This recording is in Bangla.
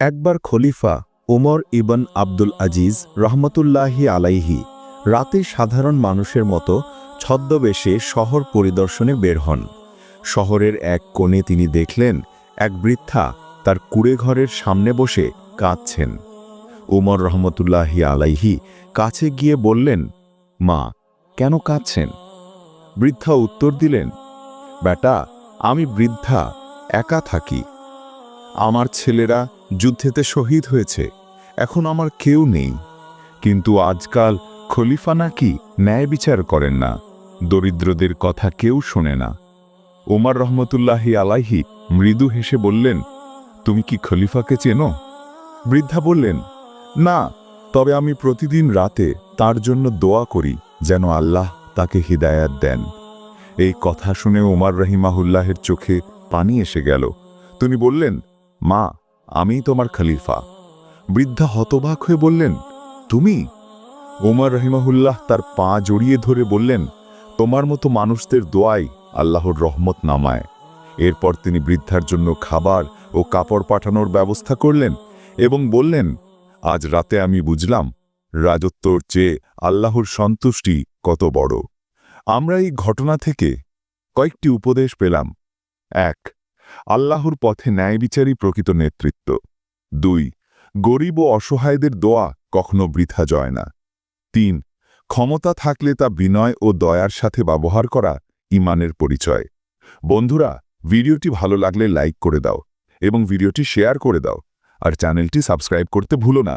একবার খলিফা ওমর ইবন আব্দুল আজিজ রহমতুল্লাহি আলাইহি রাতে সাধারণ মানুষের মতো ছদ্মবেশে শহর পরিদর্শনে বের হন। শহরের এক কোণে তিনি দেখলেন এক বৃদ্ধা তার কুড়ে ঘরের সামনে বসে কাঁদছেন। উমর রহমতুল্লাহি আলাইহি কাছে গিয়ে বললেন, মা, কেন কাঁদছেন? বৃদ্ধা উত্তর দিলেন, বেটা, আমি বৃদ্ধা, একা থাকি। আমার ছেলেরা যুদ্ধেতে শহীদ হয়েছে। এখন আমার কেউ নেই। কিন্তু আজকাল খলিফা নাকি ন্যায় বিচার করেন না। দরিদ্রদের কথা কেউ শোনে না। ওমর রহমতুল্লাহি আলাহি মৃদু হেসে বললেন, তুমি কি খলিফাকে চেনো? বৃদ্ধা বললেন, না, তবে আমি প্রতিদিন রাতে তার জন্য দোয়া করি যেন আল্লাহ তাকে হিদায়াত দেন। এই কথা শুনে ওমর রহিমাহুল্লাহের চোখে পানি এসে গেল। তিনি বললেন মা, আমি তোমার খলিফা। বৃদ্ধা হতবাক হয়ে বললেন, তুমি? ওমর রহিমাহুল্লাহ তার পা জড়িয়ে ধরে বললেন, তোমার মতো মানুষদের দোয়াই আল্লাহর রহমত নামায়। এরপর তিনি বৃদ্ধার জন্য খাবার ও কাপড় পাঠানোর ব্যবস্থা করলেন এবং বললেন, আজ রাতে আমি বুঝলাম রাজত্বর চেয়ে আল্লাহর সন্তুষ্টি কত বড়। আমরা এই ঘটনা থেকে কয়েকটি উপদেশ পেলাম। এক আল্লাহর পথে ন্যায় বিচারই প্রকৃত নেতৃত্ব। দুই, গরিব ও অসহায়দের দোয়া কখনো বৃথা যায় না। তিন, ক্ষমতা থাকলে তা বিনয় ও দয়ার সাথে ব্যবহার করা ইমানের পরিচয়। বন্ধুরা, ভিডিওটি ভালো লাগলে লাইক করে দাও এবং ভিডিওটি শেয়ার করে দাও। আর চ্যানেলটি সাবস্ক্রাইব করতে ভুলো না।